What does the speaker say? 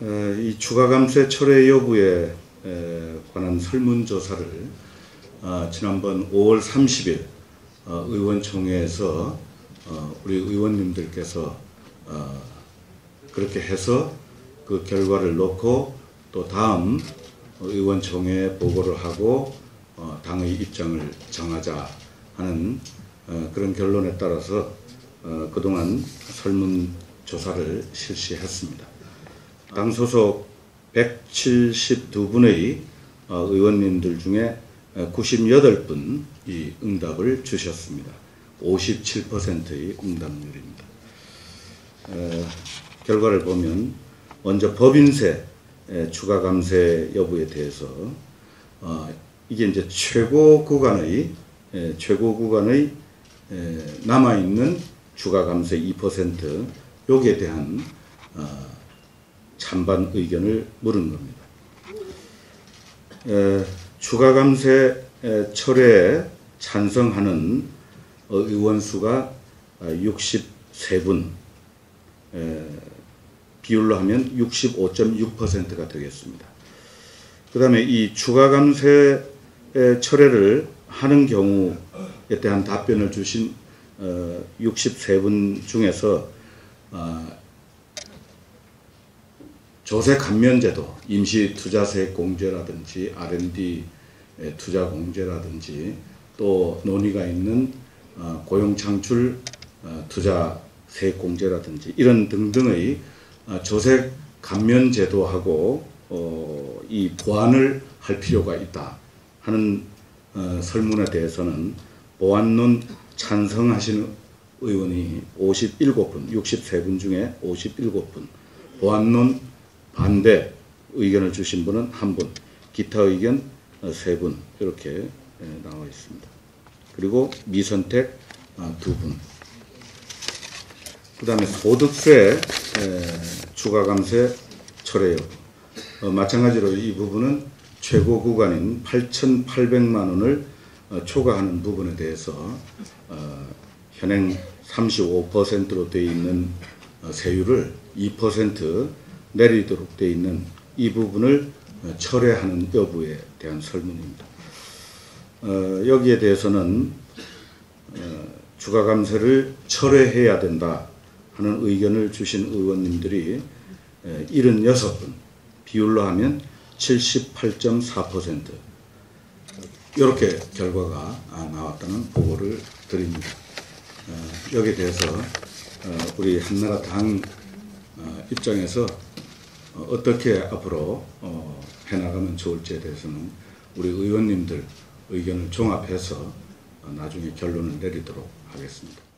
어, 이 추가 감세 철회 여부에 에, 관한 설문조사를 어, 지난번 5월 30일 어, 의원총회에서 어, 우리 의원님들께서 어, 그렇게 해서 그 결과를 놓고 또 다음 의원총회에 보고를 하고 어, 당의 입장을 정하자 하는 어, 그런 결론에 따라서 어, 그동안 설문조사를 실시했습니다. 당 소속 172분의 어, 의원님들 중에 98분이 응답을 주셨습니다. 57%의 응답률입니다. 어, 결과를 보면 먼저 법인세 에, 추가 감세 여부에 대해서 어, 이게 이제 최고 구간의 에, 최고 구간의 에, 남아 있는 추가 감세 2% 여기에 대한 어, 찬반 의견을 물은 겁니다. 에, 추가 감세 에, 철회에 찬성하는 어, 의원 수가 63분, 에, 비율로 하면 65.6%가 되겠습니다. 그 다음에 이 추가 감세 철회를 하는 경우에 대한 답변을 주신 어, 63분 중에서 어, 조세 감면제도, 임시 투자세 공제라든지 R&D 투자 공제라든지 또 논의가 있는 어, 고용 창출 어, 투자세 공제라든지 이런 등등의 어, 조세 감면 제도하고 어, 이 보완을 할 필요가 있다 하는 어, 설문에 대해서는 보완론 찬성하시는 의원이 57분, 63분 중에 57분, 보완론 반대 의견을 주신 분은 한 분, 기타 의견 어, 세분 이렇게 예, 나와 있습니다. 그리고 미선택 어, 두 분. 그 다음에 소득세 에, 추가 감세 철회 여부. 어, 마찬가지로 이 부분은 최고 구간인 8,800만 원을 어, 초과하는 부분에 대해서 어, 현행 35%로 되어 있는 어, 세율을 2% 내리도록 되어 있는 이 부분을 어, 철회하는 여부에 대한 설문입니다. 어, 여기에 대해서는 어, 추가 감세를 철회해야 된다 하는 의견을 주신 의원님들이 에, 76분, 비율로 하면 78.4% 이렇게 결과가 아, 나왔다는 보고를 드립니다. 어, 여기에 대해서 어, 우리 한나라 당 어, 입장에서 어, 어떻게 앞으로 어, 해나가면 좋을지에 대해서는 우리 의원님들 의견을 종합해서 어, 나중에 결론을 내리도록 하겠습니다.